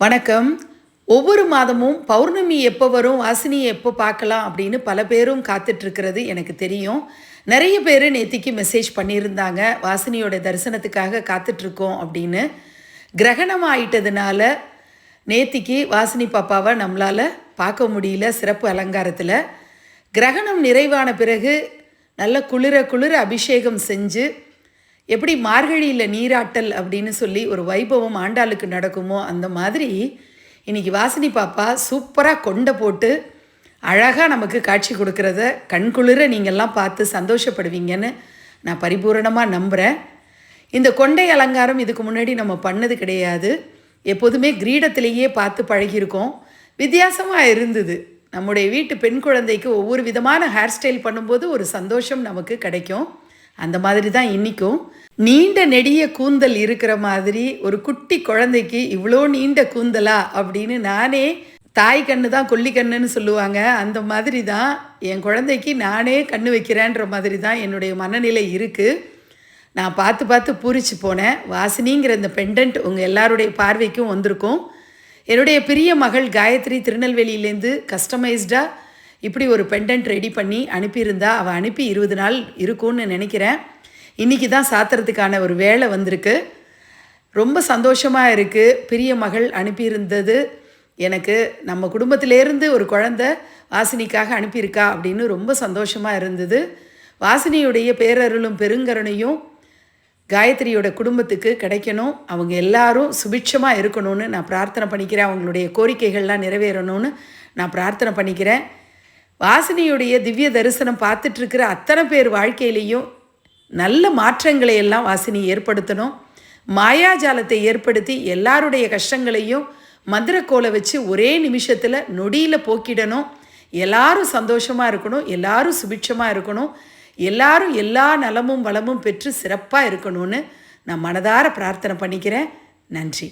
வணக்கம். ஒவ்வொரு மாதமும் பௌர்ணமி எப்போ வரும் வாசினியை எப்போ பார்க்கலாம் அப்படின்னு பல பேரும் காத்துட்ருக்கிறது எனக்கு தெரியும். நிறைய பேர் நேத்திக்கு மெசேஜ் பண்ணியிருந்தாங்க வாசினியோட தரிசனத்துக்காக காத்துட்ருக்கோம் அப்படின்னு. கிரகணம் ஆயிட்டதுனால நேத்திக்கு வாசினி பாப்பாவை நம்மளால் பார்க்க முடியல சிறப்பு அலங்காரத்தில். கிரகணம் நிறைவான பிறகு நல்ல குளிர குளிர அபிஷேகம் செஞ்சு எப்படி மார்கழியில் நீராட்டல் அப்படின்னு சொல்லி ஒரு வைபவம் ஆண்டாளுக்கு நடக்குமோ அந்த மாதிரி இன்னைக்கு வாசினி பாப்பா சூப்பராக கொண்டை போட்டு அழகாக நமக்கு காட்சி கொடுக்கறத கண்குளிர நீங்கள்லாம் பார்த்து சந்தோஷப்படுவீங்கன்னு நான் பரிபூரணமாக நம்புகிறேன் இந்த கொண்டை அலங்காரம் இதுக்கு முன்னாடி நம்ம பண்ணது கிடையாது. எப்போதுமே கிரீடத்திலேயே பார்த்து பழகியிருக்கோம். வித்தியாசமாக இருந்தது. நம்முடைய வீட்டு பெண் குழந்தைக்கு ஒவ்வொரு விதமான ஹேர் ஸ்டைல் பண்ணும்போது ஒரு சந்தோஷம் நமக்கு கிடைக்கும். அந்த மாதிரி தான் இன்றைக்கும் நீண்ட நெடிய கூந்தல் இருக்கிற மாதிரி ஒரு குட்டி குழந்தைக்கு இவ்வளோ நீண்ட கூந்தலா அப்படின்னு நானே தாய் கண்ணு தான் கொல்லி கண்ணுன்னு சொல்லுவாங்க. அந்த மாதிரி தான் என் குழந்தைக்கு நானே கண்ணு வைக்கிறேன்ற மாதிரி தான் என்னுடைய மனநிலை இருக்குது நான் பார்த்து பார்த்து பூரிச்சு போனேன். வாசினிங்கிற இந்த பெண்டன்ட் உங்கள் எல்லாருடைய பார்வைக்கும் வந்திருக்கும். என்னுடைய பிரிய மகள் காயத்ரி திருநெல்வேலியிலேருந்து கஸ்டமைஸ்டாக இப்படி ஒரு பெண்டன்ட் ரெடி பண்ணி அனுப்பியிருந்தா அவள் அனுப்பி இருபது நாள் இருக்கும்னு நினைக்கிறேன். இன்றைக்கி தான் சாத்துறதுக்கான ஒரு வேலை வந்திருக்கு. ரொம்ப சந்தோஷமாக இருக்குது பிரிய மகள் அனுப்பியிருந்தது. எனக்கு நம்ம குடும்பத்திலேருந்து ஒரு குழந்த வாசினிக்காக அனுப்பியிருக்கா அப்படின்னு ரொம்ப சந்தோஷமாக இருந்தது. வாசினியுடைய பேரருளும் பெருங்கருணையும் காயத்ரியோட குடும்பத்துக்கு கிடைக்கணும். அவங்க எல்லாரும் சுபிட்சமாக இருக்கணும்னு நான் பிரார்த்தனை பண்ணிக்கிறேன். அவங்களுடைய கோரிக்கைகள்லாம் நிறைவேறணும்னு நான் பிரார்த்தனை பண்ணிக்கிறேன். வாசினியுடைய திவ்ய தரிசனம் பார்த்துட்ருக்கிற அத்தனை பேர் வாழ்க்கையிலையும் நல்ல மாற்றங்களை எல்லாம் வாசினி ஏற்படுத்தணும். மாயாஜாலத்தை ஏற்படுத்தி எல்லாருடைய கஷ்டங்களையும் மந்திரக்கோலை வச்சு ஒரே நிமிஷத்தில் நொடியில் போக்கிடணும். எல்லாரும் சந்தோஷமாக இருக்கணும் எல்லாரும் சுபிட்சமாக இருக்கணும் எல்லாரும் எல்லா நலமும் வளமும் பெற்று சிறப்பாக இருக்கணும்னு நான் மனதார பிரார்த்தனை பண்ணிக்கிறேன். நன்றி.